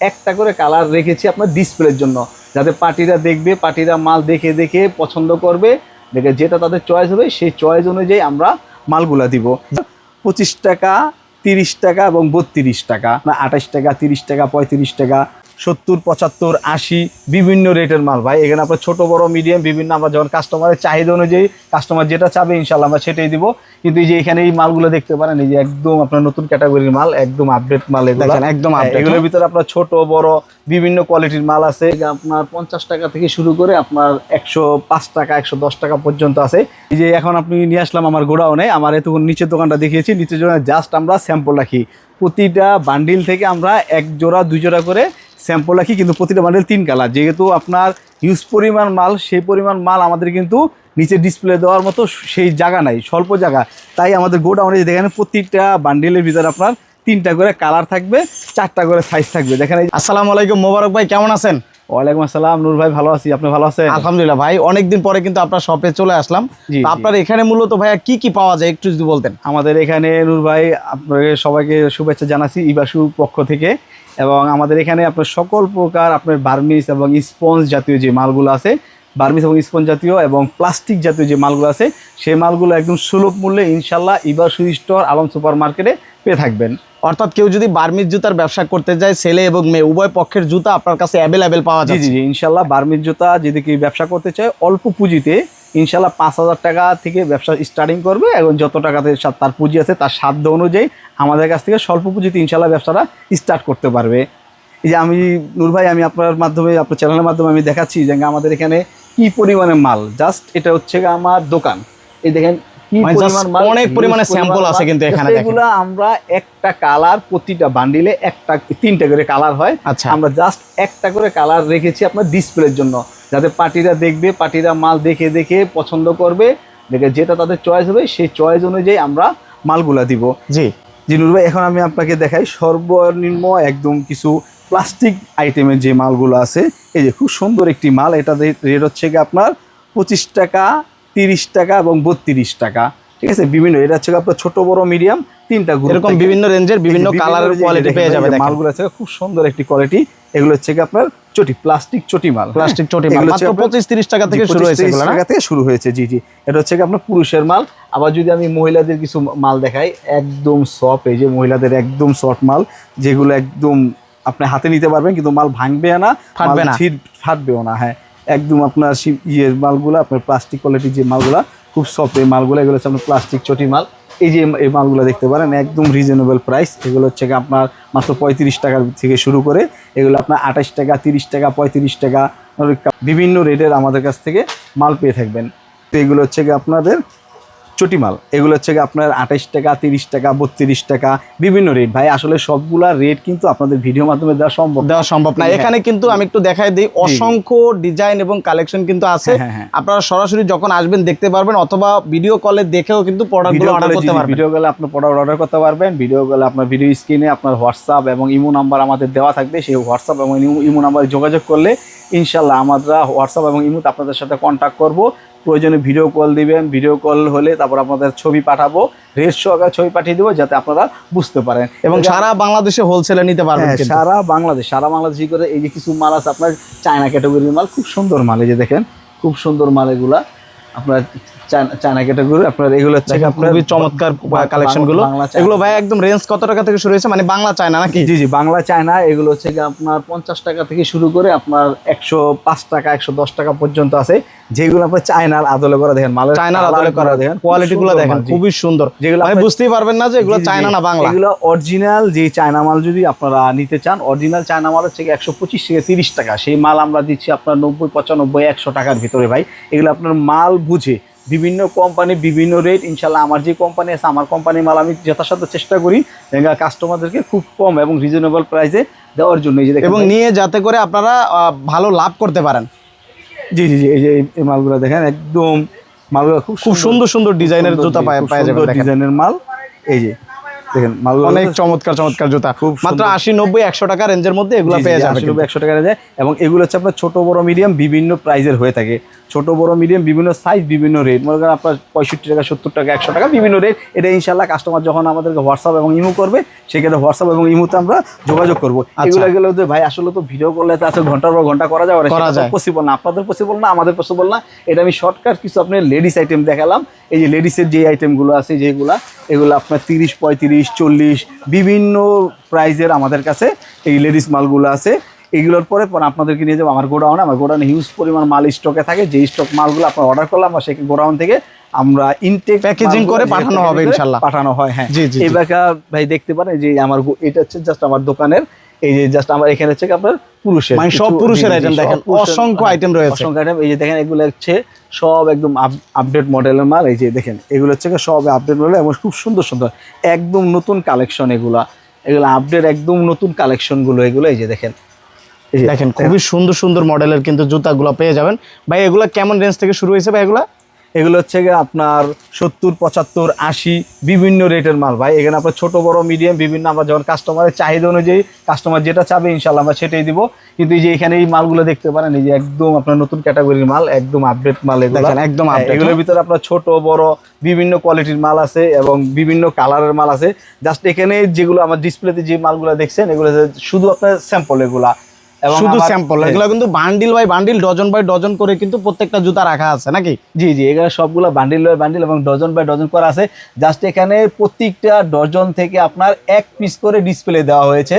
একটা করে কালার রেখেছি আপনার ডিসপ্লের জন্য। যাতে পার্টিরা দেখবে, পার্টিরা মাল দেখে দেখে পছন্দ করবে। দেখে যেটা তাদের চয়েস হবে, সেই চয়েস অনুযায়ী আমরা মালগুলা দিব। পঁচিশ টাকা, তিরিশ টাকা এবং বত্রিশ টাকা আঠাশ টাকা, তিরিশ টাকা, পঁয়ত্রিশ টাকা। সত্তর পঁচাত্তর আশি বিভিন্ন রেটের মাল। ভাই এখানে আপনার ছোট বড় মিডিয়াম বিভিন্ন আমরা যখন কাস্টমারের চাহিদা অনুযায়ী কাস্টমার যেটা চাবে ইনশাল্লাহ আমরা সেটাই দিব। কিন্তু এই যে এখানে এই মালগুলো দেখতে পারেন এই যে একদম আপনার নতুন ক্যাটাগরির মাল একদম আপডেট মাল এগুলো। একদম হ্যাঁ, এগুলোর ভিতরে আপনার ছোট বড় বিভিন্ন কোয়ালিটির মাল আছে। আপনার পঞ্চাশ টাকা থেকে শুরু করে আপনার একশো পাঁচ টাকা একশো দশ টাকা পর্যন্ত আছে। এই যে এখন আপনি নিয়ে আসলাম আমার গোডাউনে আমার এতক্ষণ নিচের দোকানটা দেখিয়েছি নিচের জন্য জাস্ট আমরা স্যাম্পল রাখি। প্রতিটা বান্ডিল থেকে আমরা এক জোড়া দুই জোড়া করে স্যাম্পল রাখি, কিন্তু প্রতিটা বান্ডিল তিন কালার যেহেতু আপনার হিউজ পরিমাণ মাল, সেই পরিমাণ মাল আমাদের কিন্তু নিচে ডিসপ্লে দেওয়ার মতো সেই জায়গা নাই, স্বল্প জায়গা। তাই আমাদের গোডাউনে দেখেন প্রতিটা বান্ডিলের ভিতরে আপনার তিনটা করে কালার থাকবে, চারটা করে সাইজ থাকবে। দেখেন আসসালামু আলাইকুম, মোবারক ভাই, কেমন আছেন? ওয়ালাইকুম আসসালাম। নূর ভাই ভালো আছি? আপনি ভালো আছেন? আলহামদুলিল্লাহ ভাই অনেকদিন পরে কিন্তু আপনার শপে চলে আসলাম। আপনার এখানে মূলত ভাইয়া কি কি পাওয়া যায় একটু যদি বলতেন। আমাদের এখানে নূর ভাই আপনাকে সবাইকে শুভেচ্ছা জানাচ্ছি ইবাসু পক্ষ থেকে। এবং আমাদের এখানে আপনার সকল প্রকার আপনার বার্মিস এবং স্পঞ্জ জাতীয় যে মালগুলো আছে বার্মিস এবং স্পঞ্জ জাতীয় এবং প্লাস্টিক জাতীয় যে মালগুলো আছে সেই মালগুলো একদম সুলভ মূল্যে ইনশাল্লাহ ইবাসু স্টোর আলম সুপার মার্কেটে পেয়ে থাকবেন। অর্থাৎ কেউ যদি বার্মিজ জুতার ব্যবসা করতে যায় ছেলে এবং মেয়ে উভয় পক্ষের জুতা আপনার কাছে অ্যাভেলেবেল পাওয়া যায় জি জি ইনশাল্লাহ বার্মির জুতা যদি কেউ ব্যবসা করতে চায় অল্প পুঁজিতে ইনশাল্লাহ পাঁচ হাজার টাকা থেকে ব্যবসা স্টার্টিং করবে এবং যত টাকাতে তার পুঁজি আছে তার সাধ্য অনুযায়ী আমাদের কাছ থেকে স্বল্প পুঁজিতে ইনশাল্লাহ ব্যবসাটা স্টার্ট করতে পারবে। এই যে আমি নূর ভাই আমি আপনার মাধ্যমে আপনার চ্যানেলের মাধ্যমে আমি দেখাচ্ছি যে আমাদের এখানে কি পরিমাণে মাল? জাস্ট এটা হচ্ছে আমার দোকান। এই দেখেন মানে just পরিমাণ মাল, অনেক পরিমাণে পরিমাণ আছে কিন্তু এখানে দেখেন। আমরা একটা কালার প্রতিটা বান্ডিলে একটা তিনটা করে কালার হয়। আচ্ছা। আমরা জাস্ট একটা করে কালার রেখেছি আপনার ডিসপ্লের জন্য। যাতে পার্টিরা দেখবে পার্টিরা মাল দেখে দেখে পছন্দ করবে দেখে যেটা তাদের চয়েস হবে সেই চয়েস অনুযায়ী আমরা মালগুলা দিব। জি। জিনুর ভাই এখন আমি আপনাকে দেখাই সর্বনিম্ন একদম কিছু প্লাস্টিক আইটেমের যে মালগুলো আছে এই যে খুব সুন্দর একটি মাল এটা রেট হচ্ছে গিয়ে আপনার পঁচিশ টাকা তিরিশ টাকা এবং বত্রিশ টাকা ঠিক আছে? বিভিন্ন এটা হচ্ছে আপনার ছোট বড় মিডিয়াম তিনটা এরকম বিভিন্ন রেঞ্জের বিভিন্ন কালারের কোয়ালিটি পেয়ে যাবে মালগুলো আছে খুব সুন্দর একটি কোয়ালিটি এগুলো হচ্ছে গিয়ে আপনার চটি প্লাস্টিক চটি মাল প্লাস্টিক চটি মাল মাত্র আপনার- পঁচিশ তিরিশ টাকা থেকে শুরু হয়েছে 30 এগুলো টাকা থেকে শুরু হয়েছে জি জি। এটা হচ্ছে কি আপনার পুরুষের মাল। আবার যদি আমি মহিলাদের কিছু মাল দেখাই একদম সফট এই যে মহিলাদের একদম সফট মাল যেগুলো একদম আপনি হাতে নিতে পারবেন কিন্তু মাল ভাঙবে না ফাটবে না। ফাটবেও না হ্যাঁ। একদম আপনার ইয়ে মালগুলো, আপনার প্লাস্টিক কোয়ালিটির যে মালগুলা, খুব সফট এই মালগুলো, এগুলো হচ্ছে আপনার প্লাস্টিক চটি মাল। এই যে এই মালগুলো দেখতে পারেন, একদম রিজনেবল প্রাইস এগুলো হচ্ছে আপনার মাত্র পঁয়ত্রিশ টাকা থেকে শুরু করে, এগুলো আপনার আঠাশ টাকা, তিরিশ টাকা, পঁয়ত্রিশ টাকা, বিভিন্ন রেটের আমাদের কাছ থেকে মাল পেয়ে থাকবেন। তো এগুলো হচ্ছে আপনাদের চটি মাল। এগুলো হচ্ছে আপনার আঠাশ টাকা তিরিশ টাকা বত্রিশ টাকা বিভিন্ন রেট ভাই আসলে সবগুলা রেট কিন্তু আপনাদের ভিডিও মাধ্যমে দেওয়া সম্ভব। দেওয়া সম্ভব না। হ্যাঁ। এখানে কিন্তু আমি একটু দেখাই দিই। অসংখ্য ডিজাইন এবং কালেকশন কিন্তু আছে। হ্যাঁ, হ্যাঁ। আপনারা সরাসরি যখন আসবেন দেখতে পারবেন অথবা ভিডিও কলে দেখেও কিন্তু প্রোডাক্টগুলো অর্ডার কলে করতে পারবেন। ভিডিও গেলে আপনার প্রোডাক্ট অর্ডার করতে পারবেন। ভিডিও কলে আপনার ভিডিও স্ক্রিনে আপনার হোয়াটসঅ্যাপ এবং ইমো নাম্বার আমাদের দেওয়া থাকবে। সেই হোয়াটসঅ্যাপ এবং ইমো- ইমো নাম্বারে যোগাযোগ করলে ইনশাল্লাহ আমরা হোয়াটসঅ্যাপ এবং ইমোতে আপনাদের সাথে কন্ট্যাক্ট করব। প্রয়োজনে ভিডিও কল দিবেন ভিডিও কল হলে তারপর আপনাদের ছবি পাঠাবো রেট সহকারে ছবি পাঠিয়ে দেবো যাতে আপনারা বুঝতে পারেন। এবং সারা বাংলাদেশে হোলসেলে নিতে পারবেন হ্যাঁ, সারা বাংলাদেশ সারা বাংলাদেশি করে এই যে কিছু মাল আছে আপনার চায়না ক্যাটাগরির মাল খুব সুন্দর মাল এই যে দেখেন খুব সুন্দর মাল এগুলা। আপনার চায়না- ক্যাটাগরি আপনার এগুলো হচ্ছে আপনার খুবই চমৎকার কালেকশনগুলো। এগুলো ভাই একদম রেঞ্জ কত টাকা থেকে শুরু হয়েছে? মানে বাংলা চায় না নাকি? জি জি বাংলা চায়না এগুলো হচ্ছে আপনার পঞ্চাশ টাকা থেকে শুরু করে আপনার একশো পাঁচ টাকা একশো দশ টাকা পর্যন্ত আছে। যেগুলো আপনার চায়নার আদলে করা দেখেন মালের চায়নার colour আদলে করা দেখেন কোয়ালিটি গুলো সুন্দর দেখেন খুবই সুন্দর। যেগুলো মানে আপনার- বুঝতেই পারবেন না যে এগুলো চায়না না বাংলা। এগুলো অরিজিনাল যে চায়না মাল যদি আপনারা নিতে চান অরিজিনাল চায়না মাল হচ্ছে একশো পঁচিশ থেকে তিরিশ টাকা। সেই মাল আমরা দিচ্ছি আপনার নব্বই পঁচানব্বই একশো টাকার ভিতরে ভাই। এগুলো আপনার মাল বুঝে বিভিন্ন কোম্পানি বিভিন্ন রেট ইনশাল্লাহ আমার যে কোম্পানি আছে আমার কোম্পানির মাল আমি যথাসাধ্য চেষ্টা করি কাস্টমারদেরকে খুব কম এবং রিজনেবল প্রাইসে দেওয়ার জন্য। এবং নিয়ে যাতে করে আপনারা ভালো লাভ করতে পারেন। জি জি জি এই যে এই- মালগুলো দেখেন একদম মালগুলো খুব খুব সুন্দর সুন্দর ডিজাইনের জুতা জি, পাওয়া যাবে ডিজাইনের মাল। এই যে দেখেন মালগুলো অনেক চমৎকার চমৎকার জুতা। খুব মাত্র আশি নব্বই একশো টাকা রেঞ্জের মধ্যে এগুলো পেয়ে যাবে। একশো টাকা যায় এবং এগুলো হচ্ছে আপনার ছোট বড় মিডিয়াম বিভিন্ন প্রাইজের হয়ে থাকে। ছোট বড় মিডিয়াম বিভিন্ন সাইজ বিভিন্ন রেট মনে করেন আপনার পঁয়ষট্টি টাকা সত্তর টাকা একশো টাকা বিভিন্ন রেট এটা ইনশাল্লাহ কাস্টমার যখন আমাদেরকে হোয়াটসঅ্যাপ এবং ইমো করবে সেক্ষেত্রে হোয়াটসঅ্যাপ এবং ইমোতে আমরা যোগাযোগ করব। আচ্ছা। এগুলো গেলে তো ভাই আসলে তো ভিডিও করলে তো আছে ঘণ্টার পর ঘণ্টা করা যাবে পসিবল না। আপনাদের পসিবল না আমাদের পসিবল না। এটা আমি শর্টকাট কিছু আপনার লেডিস আইটেম দেখালাম। এই যে লেডিসের যে আইটেমগুলো আছে যেগুলা এগুলো আপনার তিরিশ পঁয়ত্রিশ চল্লিশ বিভিন্ন প্রাইজের আমাদের কাছে এই লেডিস মালগুলো আছে। এগুলোর পরে পরে আপনাদেরকে নিয়ে যাব আমার গোডাউনে আমার গোডাউনে হিউজ পরিমাণ মাল স্টকে থাকে যে স্টক মালগুলো আপনার অর্ডার করলাম বা সেই গোডাউন থেকে আমরা ইনটেক Packaging করে পাঠানো হবে ইনশাল্লাহ। পাঠানো হয় হ্যাঁ। এই ভাই দেখতে পারেন যে আমার এটা হচ্ছে জাস্ট আমার দোকানের এই যে জাস্ট আমার এখানে হচ্ছে আপনার পুরুষের মানে সব পুরুষের সব দেখেন, অসংখ্য হ্যাঁ, item রয়েছে। অসংখ্য item, এই যে দেখেন এগুলো হচ্ছে সব একদম আপডেট মডেলের মাল এই যে দেখেন এগুলো হচ্ছে সব আপডেট মডেল এবং খুব সুন্দর সুন্দর একদম নতুন কালেকশন এগুলা এগুলো আপডেট একদম নতুন কালেকশনগুলো এগুলো এই যে দেখেন দেখেন খুবই সুন্দর সুন্দর মডেলের কিন্তু জুতাগুলো পেয়ে যাবেন। ভাই এগুলো কেমন রেঞ্জ থেকে শুরু হয়েছে ভাই এগুলো? এগুলো হচ্ছে গিয়ে আপনার সত্তর পঁচাত্তর আশি বিভিন্ন রেটের মাল। ভাই এখানে আপনার ছোট বড় মিডিয়াম বিভিন্ন আমরা যখন কাস্টমারের চাহিদা অনুযায়ী কাস্টমার যেটা চাবে ইনশাল্লাহ আমরা সেটাই দিব। কিন্তু এই যে এখানে এই মালগুলো দেখতে পারেন এই যে একদম আপনার নতুন ক্যাটাগরির মাল একদম আপডেট মাল এগুলো। দেখেন, একদম হ্যাঁ, এগুলোর। ভিতরে আপনার ছোট বড় বিভিন্ন কোয়ালিটির মাল আছে এবং বিভিন্ন কালারের মাল আছে। জাস্ট এখানে যেগুলো আমার ডিসপ্লেতে যে মালগুলো দেখছেন এগুলো শুধু আপনার স্যাম্পল এগুলা। শুধু স্যাম্পল হ্যাঁ। এগুলো কিন্তু bundle by bundle dozen by dozen করে কিন্তু প্রত্যেকটা জুতা রাখা আছে নাকি? জি জি এখানে সবগুলো বান্ডিল বাই বান্ডিল এবং ডজন বাই ডজন করা আছে। জাস্ট এখানে প্রত্যেকটা ডজন থেকে আপনার এক পিস করে ডিসপ্লে দেওয়া হয়েছে।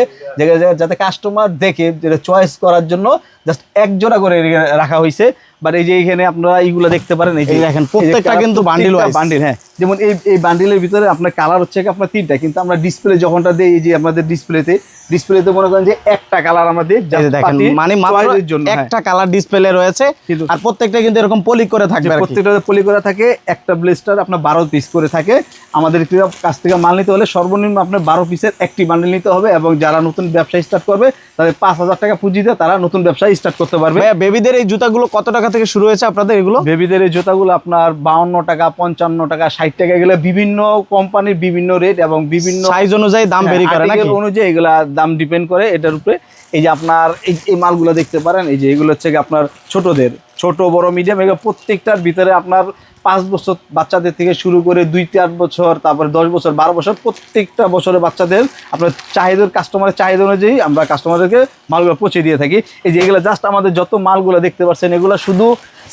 যাতে কাস্টমার দেখে যেটা চয়েস করার জন্য জাস্ট এক জোড়া করে রাখা হয়েছে বাট এই যে এখানে আপনারা এইগুলো দেখতে পারেন এই যে দেখেন, প্রত্যেকটা কিন্তু wise। বান্ডিল হ্যাঁ যেমন এই এই বান্ডিলের ভিতরে আপনার কালার হচ্ছে আপনার তিনটা কিন্তু আমরা ডিসপ্লে যখনটা দিই এই যে আমাদের ডিসপ্লেতে ডিসপ্লেতে মনে করেন যে একটা কালার আমাদের দেখেন মানে মাত্র জন্য হ্যাঁ। একটা কালার ডিসপ্লে রয়েছে আর প্রত্যেকটা কিন্তু এরকম পলি করে থাকবে যে আর কি। প্রত্যেকটা পলি করে থাকে একটা ব্লেস্টার আপনার বারো পিস করে থাকে আমাদের থেকে- কাছ থেকে মাল নিতে হলে সর্বনিম্ন আপনার বারো পিসের একটি বান্ডিল নিতে হবে এবং যারা নতুন ব্যবসা স্টার্ট করবে তাদের পাঁচ হাজার টাকা পুঁজি দিয়ে তারা নতুন ব্যবসা স্টার্ট করতে পারবে। ভাইয়া বেবিদের এই জুতাগুলো কত টাকা থেকে শুরু হয়েছে আপনাদের এগুলো? বেবিদের এই জুতাগুলো আপনার বাউন্ন টাকা পঞ্চান্ন টাকা ষাট টাকা এগুলো বিভিন্ন কোম্পানির বিভিন্ন রেট এবং বিভিন্ন সাইজ অনুযায়ী দাম ভেরি করে নাকি? অনুযায়ী এগুলা দাম ডিপেন্ড করে এটার উপরে। এই যে আপনার এই মালগুলো দেখতে পারেন এই যে এগুলো হচ্ছে আপনার ছোটদের। ছোট, বড় মিডিয়াম এগুলো প্রত্যেকটার ভিতরে আপনার পাঁচ বছর বাচ্চাদের থেকে শুরু করে দুই চার বছর, তারপরে দশ বছর, বারো বছর, প্রত্যেকটা বছরের বাচ্চাদের আপনার চাহিদার কাস্টমারের চাহিদা অনুযায়ী আমরা কাস্টমারদেরকে মালগুলো পৌঁছে দিয়ে থাকি। এই যে এগুলো জাস্ট আমাদের যত মালগুলো দেখতে পাচ্ছেন, এগুলো শুধু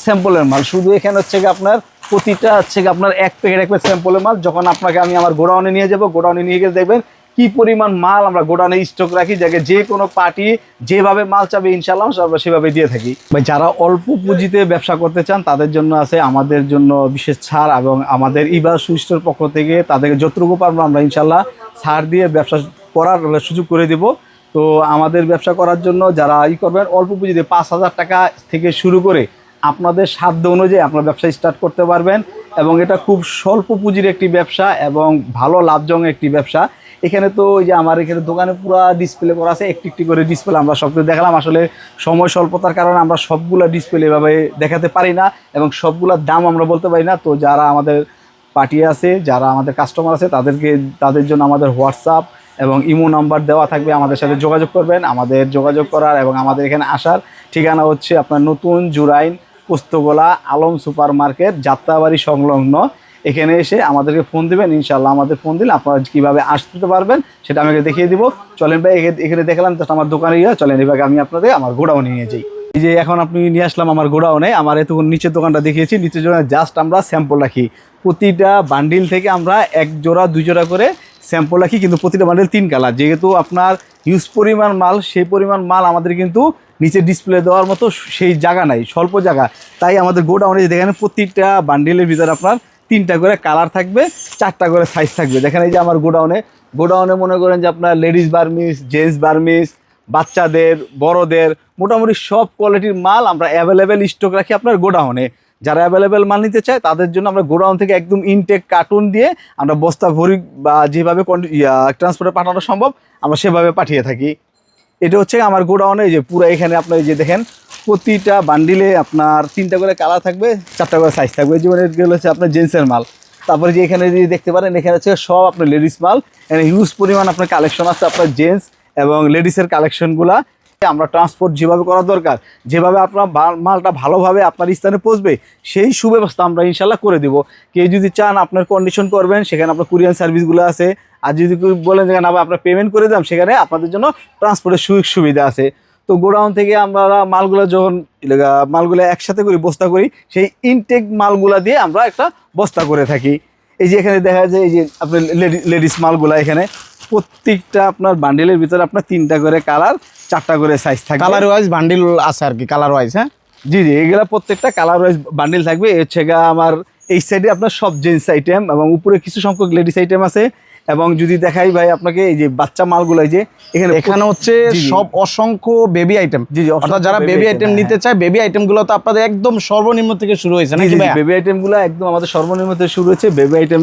স্যাম্পলের মাল। শুধু এখানে হচ্ছে আপনার প্রতিটা হচ্ছে আপনার এক প্যাকেট এক প্যাকেট স্যাম্পলের মাল। যখন আপনাকে আমি আমার গোডাউনে নিয়ে যাব, গোডাউনে নিয়ে গিয়ে দেখবেন কি পরিমাণ মাল আমরা গোডাউনে স্টক রাখি, যাকে যে কোনো পার্টি যেভাবে মাল চাবে ইনশাল্লাহ আমরা সেভাবে দিয়ে থাকি। ভাই, যারা অল্প পুঁজিতে ব্যবসা করতে চান, তাদের জন্য আছে আমাদের জন্য বিশেষ ছাড় এবং আমাদের ইবার সুইস্টের পক্ষ থেকে তাদেরকে যতটুকু পারব আমরা ইনশাল্লাহ ছাড় দিয়ে ব্যবসা করার সুযোগ করে দেব। তো আমাদের ব্যবসা করার জন্য যারা ই করবেন, অল্প পুঁজিতে পাঁচ হাজার টাকা থেকে শুরু করে আপনাদের সাধ্য অনুযায়ী আপনার ব্যবসা স্টার্ট করতে পারবেন এবং এটা খুব স্বল্প পুঁজির একটি ব্যবসা এবং ভালো লাভজনক একটি ব্যবসা। এখানে তো ওই যে আমার এখানে দোকানে পুরো ডিসপ্লে করা আছে, একটি একটি করে ডিসপ্লে আমরা সব কিছু দেখালাম, আসলে সময় স্বল্পতার কারণে আমরা সবগুলা ডিসপ্লে এভাবে দেখাতে পারি না এবং সবগুলোর দাম আমরা বলতে পারি না। তো যারা আমাদের পার্টি আছে, যারা আমাদের কাস্টমার আছে, তাদেরকে, তাদের জন্য আমাদের হোয়াটসঅ্যাপ এবং ইমো নাম্বার দেওয়া থাকবে, আমাদের সাথে যোগাযোগ করবেন। আমাদের যোগাযোগ করার এবং আমাদের এখানে আসার ঠিকানা হচ্ছে আপনার নতুন জুরাইন পোস্তগোলা আলম সুপার মার্কেট যাত্রাবাড়ি সংলগ্ন এখানে এসে আমাদেরকে ফোন দিবেন ইনশাল্লাহ আমাদের ফোন দিলে আপনারা কীভাবে আসতে পারবেন সেটা আমাকে দেখিয়ে দিব। চলেন ভাই, এখানে- দেখলাম just আমার দোকানে গিয়ে চলেন এবার আমি আপনাদের আমার গোডাউনে নিয়ে যাই। এই যে এখন আপনি নিয়ে আসলাম আমার গোডাউনে, আমার এতক্ষণ নিচের দোকানটা দেখিয়েছি, নিচের জন্য জাস্ট আমরা স্যাম্পল রাখি। প্রতিটা বান্ডিল থেকে আমরা এক জোড়া, দুই জোড়া করে স্যাম্পল রাখি, কিন্তু প্রতিটা বান্ডিল তিন কালার যেহেতু আপনার হিউজ পরিমাণ মাল, সেই পরিমাণ মাল আমাদের কিন্তু নিচে ডিসপ্লে দেওয়ার মতো সেই জায়গা নাই, স্বল্প জায়গা। তাই আমাদের গোডাউনে দেখেন প্রতিটা বান্ডিলের ভিতরে আপনার তিনটা করে কালার থাকবে, চারটা করে সাইজ থাকবে। দেখেন এই যে আমার গোডাউনে গোডাউনে মনে করেন যে আপনার লেডিস বার্মিস জেন্টস বার্মিস বাচ্চাদের, বড়দের, মোটামুটি সব কোয়ালিটির মাল আমরা অ্যাভেলেবেল স্টক রাখি আপনার গোডাউনে যারা অ্যাভেলেবেল মাল নিতে চায়, তাদের জন্য আমরা গোডাউন থেকে একদম ইনটেক কার্টুন দিয়ে আমরা বস্তা ভরি বা যেভাবে ট্রান্সপোর্টে পাঠানো সম্ভব, আমরা সেভাবে পাঠিয়ে থাকি। এটা হচ্ছে আমার গোডাউনে যে পুরো এখানে আপনার যে দেখেন প্রতিটা বান্ডিলে আপনার তিনটা করে কালার থাকবে, চারটা করে সাইজ থাকবে। যেমন এগুলো হচ্ছে আপনার জেন্টসের মাল। তারপরে যে এখানে যদি দেখতে পারেন, এখানে হচ্ছে সব আপনার লেডিস মাল। এখানে হিউজ পরিমাণ আপনার কালেকশন আছে আপনার জেন্টস এবং লেডিসের কালেকশনগুলা আমরা ট্রান্সপোর্ট যেভাবে করা দরকার, যেভাবে আপনার মালটা ভালোভাবে আপনার স্থানে পৌঁছবে, সেই সুব্যবস্থা আমরা ইনশাল্লাহ করে দেবো। কেউ যদি চান আপনার কন্ডিশন করবেন, সেখানে আপনার কুরিয়ান সার্ভিসগুলো আছে। আর যদি বলেন যে, না আপনার পেমেন্ট করে দাম সেখানে আপনাদের জন্য ট্রান্সপোর্টের সুযোগ সুবিধা আছে। তো গোডাউন থেকে আমরা মালগুলো যখন মালগুলো একসাথে করি বস্তা করি সেই ইনটেক মালগুলা দিয়ে আমরা একটা বস্তা করে থাকি। এই যে এখানে দেখা যায় এই যে আপনার লেডিস মালগুলা এখানে প্রত্যেকটা আপনার বান্ডিলের ভিতরে আপনার তিনটা করে কালার চারটা করে সাইজ থাকে কালার ওয়াইজ বান্ডিল আছে আর কি কালার ওয়াইজ হ্যাঁ? জি জি এগুলো প্রত্যেকটা কালার ওয়াইজ বান্ডিল থাকবে। এর আমার এই সাইডে আপনার সব জেন্টস আইটেম এবং উপরে কিছু সংখ্যক লেডিস আইটেম আছে। এবং যদি দেখাই ভাই আপনাকে এই যে বাচ্চা মালগুলো এই যে এখানে এখানে হচ্ছে। সব অসংখ্য বেবি আইটেম জি, জি, অর্থাৎ যারা বেবি আইটেম হ্যাঁ, নিতে চায় বেবি আইটেমগুলো তো আপনাদের একদম সর্বনিম্ন থেকে শুরু হয়েছে নাকি ভাইয়া? বেবি আইটেমগুলো একদম আমাদের সর্বনিম্ন থেকে শুরু হয়েছে। বেবি আইটেম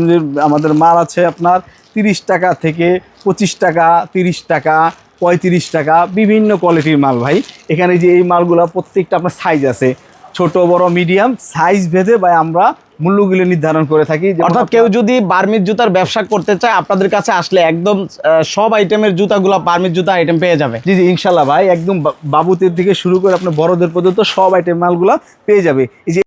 আমাদের মাল আছে আপনার তিরিশ টাকা থেকে পঁচিশ টাকা তিরিশ টাকা পঁয়ত্রিশ টাকা বিভিন্ন কোয়ালিটির মাল ভাই। এখানে যে এই মালগুলো প্রত্যেকটা আপনার সাইজ আছে। ছোট বড় মিডিয়াম সাইজ ভেদে বা আমরা মূল্যগুলো নির্ধারণ করে থাকি। অর্থাৎ কেউ যদি বার্মির জুতার ব্যবসা করতে চায় আপনাদের কাছে আসলে একদম সব আইটেমের জুতাগুলো বার্মির জুতা আইটেম পেয়ে যাবে। জি জি ইনশাল্লাহ ভাই একদম বাবুতের বাবুদের থেকে শুরু করে আপনার বড়দের পর্যন্ত সব আইটেম মালগুলা পেয়ে যাবে। এই যে